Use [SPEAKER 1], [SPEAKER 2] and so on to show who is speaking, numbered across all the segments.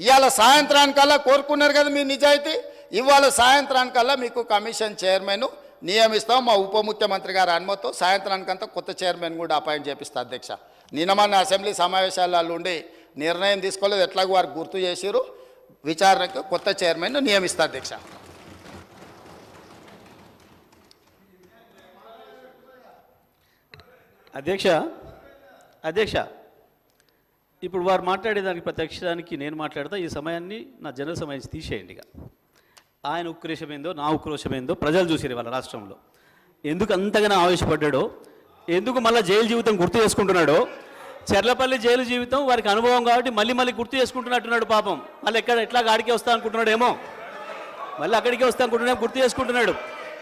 [SPEAKER 1] ఇవాళ సాయంత్రానికల్లా కోరుకున్నారు కదా మీ నిజాయితీ? ఇవాళ సాయంత్రానికల్లా మీకు కమిషన్ చైర్మన్ నియమిస్తాం. మా ఉప ముఖ్యమంత్రి గారి అనుమతితో సాయంత్రానికంతా కొత్త చైర్మన్ కూడా అపాయింట్ చేపిస్తా అధ్యక్ష. నిన్న మన అసెంబ్లీ సమావేశాలలో ఉండి నిర్ణయం తీసుకోలేదు. ఎట్లాగో వారు గుర్తు చేసిరు విచారణకు కొత్త చైర్మన్ నియమిస్తా అధ్యక్ష.
[SPEAKER 2] అధ్యక్ష అధ్యక్ష. ఇప్పుడు వారు మాట్లాడేదానికి ప్రత్యక్షానికి నేను మాట్లాడతా ఈ సమయాన్ని నా జనరల్ సమయం తీసేయండి ఇక. ఆయన ఉక్రోషమైందో నా ఉక్రోషమైందో ప్రజలు చూసారు వాళ్ళ రాష్ట్రంలో. ఎందుకు అంతగానో ఆవేశపడ్డాడో ఎందుకు మళ్ళీ జైలు జీవితం గుర్తు చేసుకుంటున్నాడో చెర్లపల్లి జైలు జీవితం వారికి అనుభవం కాబట్టి మళ్ళీ మళ్ళీ గుర్తు చేసుకుంటున్నట్టున్నాడు పాపం. మళ్ళీ ఎక్కడ ఎట్లా గాడికి వస్తా అనుకుంటున్నాడేమో? మళ్ళీ అక్కడికి వస్తా అనుకుంటున్నాడు గుర్తు చేసుకుంటున్నాడు.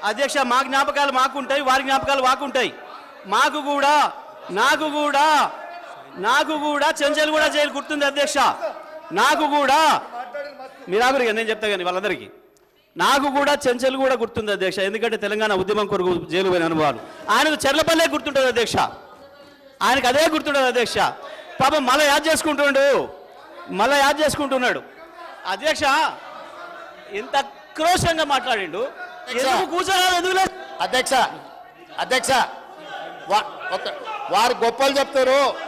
[SPEAKER 2] అధ్యక్ష మా జ్ఞాపకాలు మాకు ఉంటాయి వారి జ్ఞాపకాలు మాకుంటాయి. మాకు కూడా నాకు కూడా నాకు కూడా చెంచల్ కూడా జైలు గుర్తుంది అధ్యక్ష. నాకు కూడా మీరు ఆగురు నేను చెప్తా కానీ వాళ్ళందరికీ. నాకు కూడా చెంచల్ కూడా గుర్తుంది అధ్యక్ష. ఎందుకంటే తెలంగాణ ఉద్యమం కొరకు జైలు పోయిన అనుభవాలు. ఆయనకు చెర్లపల్లే గుర్తుంటుంది అధ్యక్ష. ఆయనకు అదే గుర్తుండదు అధ్యక్ష. పాపం మళ్ళీ యాద్ చేసుకుంటుండు. మళ్ళీ యాద్ చేసుకుంటున్నాడు. అధ్యక్ష ఇంత క్రోషంగా మాట్లాడిండు. ఎందుకు కూర్చోరాదు? ఎందుకు లేదు?
[SPEAKER 1] అధ్యక్ష అధ్యక్ష వారు గొప్పలు చెప్తారు.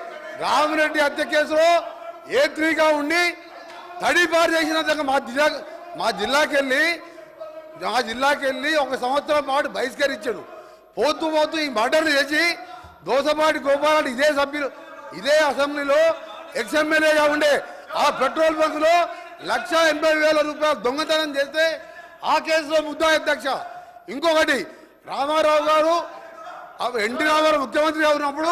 [SPEAKER 3] రామిరెడ్డి హత్య కేసులో ఏ త్రీగా ఉండి తడిపారు చేసిన మా జిల్లా మా జిల్లాకి వెళ్ళి మా జిల్లాకి వెళ్ళి ఒక సంవత్సరం పాటు బహిష్కరించాడు. పోతూ పోతూ ఈ మర్డర్లు చేసి దోసపాటి గోపాలని ఇదే సభ్యులు ఇదే అసెంబ్లీలో ఎక్స్ఎమ్మెల్యేగా ఉండే ఆ పెట్రోల్ బంకులో లక్ష ఎనభై వేల రూపాయలు దొంగతనం చేస్తే ఆ కేసులో ముద్దా అధ్యక్ష. ఇంకొకటి రామారావు గారు ఆ ఎన్టీ రామారావు ముఖ్యమంత్రిగా ఉన్నప్పుడు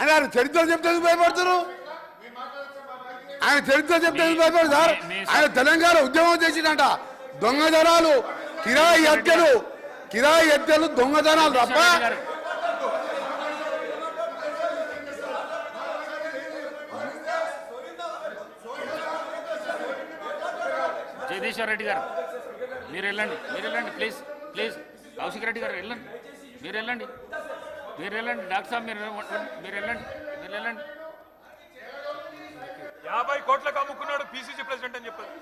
[SPEAKER 3] అని ఆయన చరిత్ర చెప్తే ఎందుకు భయపడుతున్నారు ఆయన చరిత్ర చెప్తే ఎందుకు భయపడరు సార్? ఆయన తెలంగాణ ఉద్యమం చేసిందంట దొంగతనాలు కిరాయి హత్యలు కిరాయి హత్యలు దొంగతనాలు తప్ప
[SPEAKER 4] జగదీశ్వర్ రెడ్డి గారు మీరు వెళ్ళండి మీరు వెళ్ళండి ప్లీజ్ ప్లీజ్ కౌశిక్ రెడ్డి గారు వెళ్ళండి మీరు వెళ్ళండి. మీరు వెళ్ళండి డాక్టర్ సాబ్ మీరు మీరు వెళ్ళండి మీరు వెళ్ళండి.
[SPEAKER 5] యాభై కోట్లకు అమ్ముకున్నాడు పిసిసి ప్రెసిడెంట్ అని చెప్పారు.